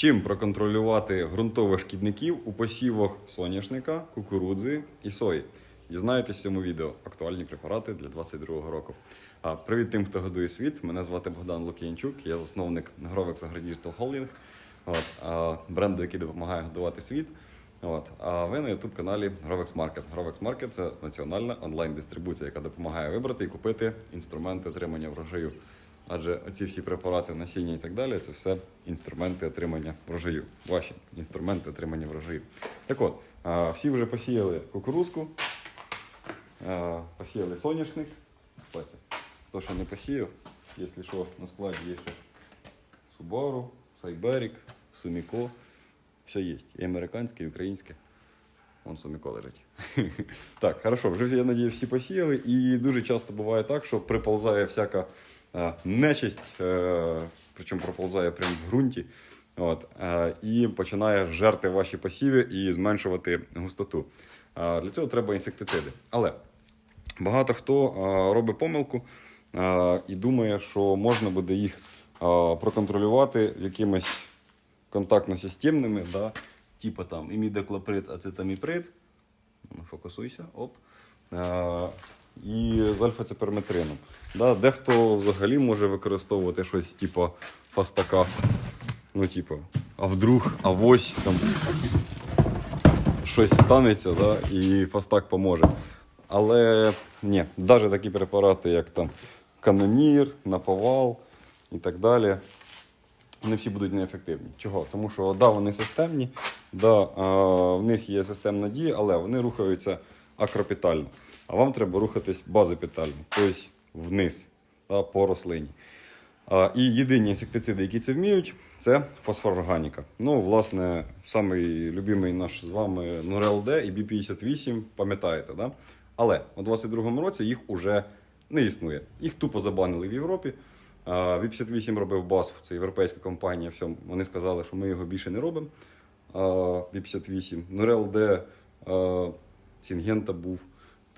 Чим проконтролювати ґрунтових шкідників у посівах соняшника, кукурудзи і сої? Дізнаєтесь в цьому відео актуальні препарати для 2022 року. А, привіт тим, хто годує світ. Мене звати Богдан Лук'янчук, я засновник Grovex AgroDigital Holding, от, а, бренду, який допомагає годувати світ. От, а ви на youtube каналі Grovex Market. Grovex Market – це національна онлайн-дистрибуція, яка допомагає вибрати і купити інструменти отримання врожаю. Адже оці всі препарати, насіння і так далі це все інструменти отримання врожаю. Ваші інструменти отримання врожаю. Так от, всі вже посіяли кукурузку, посіяли соняшник. Кстати, хто ще не посіяв, якщо що, на складі є ще Subaru, Сайберік, Суміко. Все є. І американське, і українське. Вон Суміко лежить. так, хорошо, вже я надію, всі посіяли. І дуже часто буває так, що приползає всяка нечисть, е, причому проползає прямо в ґрунті. От, е, і починає жерти ваші посіви і зменшувати густоту. Е, для цього треба інсектициди. Але багато хто е, робить помилку е, і думає, що можна буде їх е, проконтролювати якимись контактно-системними, да, типу там імідоклоприд, ацетаміприд. Фокусуйся, оп. І з альфа-циперметрином. Да, дехто взагалі може використовувати щось типу фастака. Ну, типу, а вдруг, а вось там щось станеться, да, і фастак поможе. Але ні, навіть такі препарати, як там канонір, наповал і так далі, вони всі будуть неефективні. Чого? Тому що да, вони системні, да, в них є системна дія, але вони рухаються акропітально. А вам треба рухатись базопітально, тобто вниз да, по рослині. А, і єдині інсектициди, які це вміють, це фосфорорганіка. Ну, власне, самий любимий наш з вами Нурел Д і B58, пам'ятаєте, да? Але у 22-му році їх уже не існує. Їх тупо забанили в Європі. А, B58 робив BASF, це європейська компанія. Все, вони сказали, що ми його більше не робимо. А, B58. Нурел Д Сінгента був.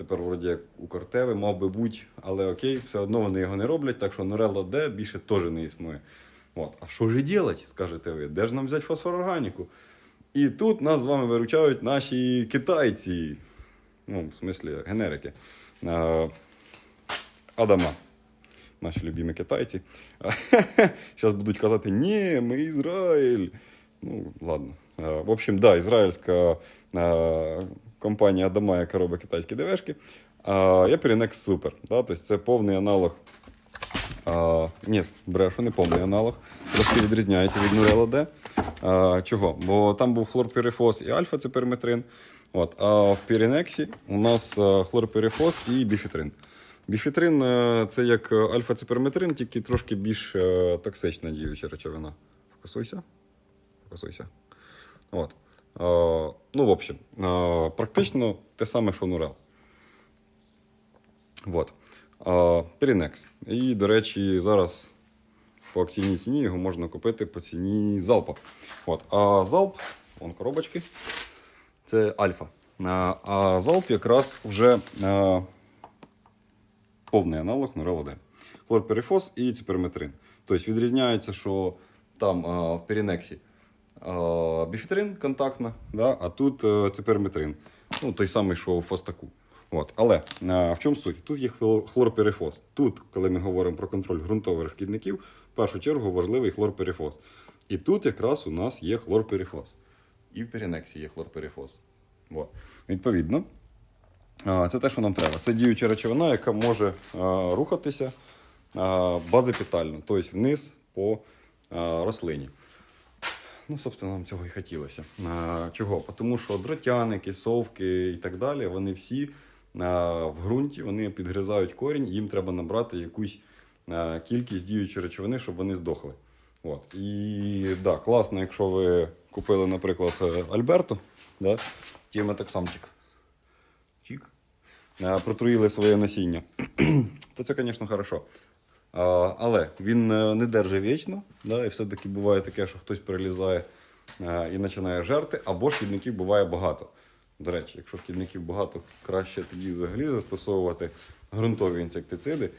Тепер, вроді, як у Кортеви, мав би бути, але окей, все одно вони його не роблять, так що Нурелла Д більше теж не існує. От. А що ж робити, скажете ви? Де ж нам взяти фосфорорганіку? І тут нас з вами виручають наші китайці. Ну, в смислі, генерики. Адама. Наші любимі китайці. Зараз будуть казати, ні, ми Ізраїль. Ну, ладно. В общем, да, ізраїльська компанія Адама, яка робить китайські ДВшки. Pirinex Super. Да? Тобто це повний аналог. А, ні, брешу, не повний аналог. Трошки відрізняється від Nurella D. А, чого? Бо там був хлорпірифос і альфа-циперметрин. От, а в Pirinex у нас хлорпірифос і біфітрин. Біфітрин е, це як альфа-циперметрин, тільки трошки більш е, токсична діюча речовина. Фокусуйся. Фокусуйся. От. Ну, в общем, практично те саме, що Нурел. От. Е, І, до речі, зараз по акційній ціні його можна купити по ціні залпа. От. А залп, вон коробочки, це альфа. А, залп якраз вже повний аналог Нурела Д. Хлорперифос і циперметрин. Тобто відрізняється, що там в Пірінексі біфітрин контактна, да, а тут е, циперметрин. Ну, той самий, що у фостаку. От. Але е, в чому суть? Тут є хлор- хлорперифос. Тут, коли ми говоримо про контроль ґрунтових шкідників, в першу чергу важливий хлорперифос. І тут якраз у нас є хлорперифос. І в Пірінексі є хлорперифос. От. Відповідно, а, Це те, що нам треба. Це діюча речовина, яка може а, рухатися а, базопітально, тобто вниз по а, рослині. Ну, собственно, нам цього і хотілося. А, чого? Тому що дротяники, совки і так далі, вони всі а, в ґрунті вони підгризають корінь, їм треба набрати якусь а, кількість діючої речовини, щоб вони здохли. От. І да, класно, якщо ви купили, наприклад, е, Альберто, да, тіметоксамчик. Чік. Протруїли своє насіння. То це, звісно, хорошо. Але він е, не держить вічно, да, і все-таки буває таке, що хтось перелізає е, і починає жерти, або шкідників буває багато. До речі, якщо шкідників багато, краще тоді взагалі застосовувати ґрунтові інсектициди,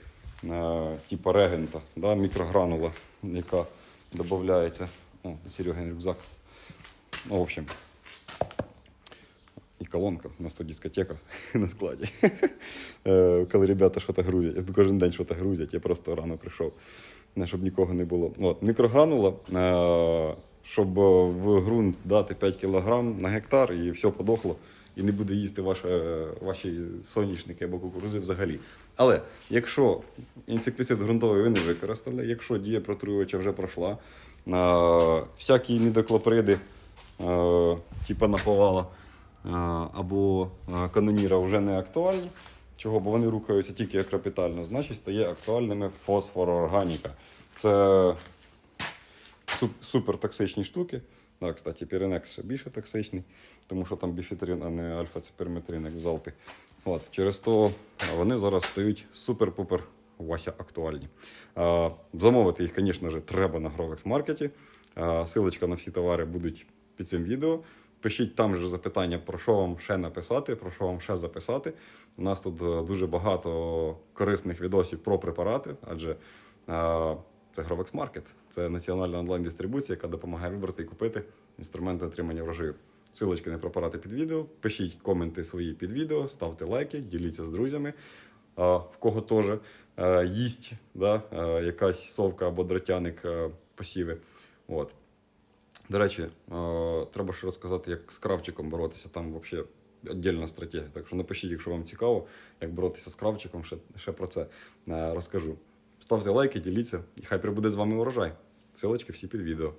типу регента, да, мікрогранула, яка додається О, Серега рюкзак. Ну, в общем. Колонка, у нас тут дискотека на складі. Е, Коли ребята щось грузять, кожен день щось грузять, я просто рано прийшов, щоб нікого не було. От, мікрогранула, е, щоб в ґрунт дати 5 кг на гектар і все подохло, і не буде їсти ваше, ваші соняшники або кукурузи взагалі. Але якщо інсектицид ґрунтовий ви не використали, якщо дія протруювача вже пройшла, е, всякі мідоклоприди, е, типа наповала, е, або е, каноніра вже не актуальні. Чого? Бо вони рухаються тільки акропітально, значить стає актуальними фосфороорганіка. Це суп- супертоксичні штуки. Да, кстати, піренекс ще більше токсичний, тому що там біфітрин, а не альфа-циперметрин, як в залпі. От, через то вони зараз стають супер-пупер Вася актуальні. А, замовити їх, звісно ж, треба на Grovex Market. Силочка на всі товари будуть під цим відео. Пишіть там же запитання, про що вам ще написати, про що вам ще записати. У нас тут е, дуже багато корисних відосів про препарати, адже е, це Grovex Market, це національна онлайн-дистрибуція, яка допомагає вибрати і купити інструменти отримання врожаю. Силочки на препарати під відео. Пишіть коменти свої під відео, ставте лайки, діліться з друзями. А, в кого теж е, їсть да, е, якась совка або дротяник е, посіви. От. До речі, е, треба ще розказати, як з кравчиком боротися. Там взагалі віддільна стратегія. Так що напишіть, якщо вам цікаво, як боротися з кравчиком, ще, ще про це е, розкажу. Ставте лайки, діліться, і хай прибуде з вами урожай. Силочки всі під відео.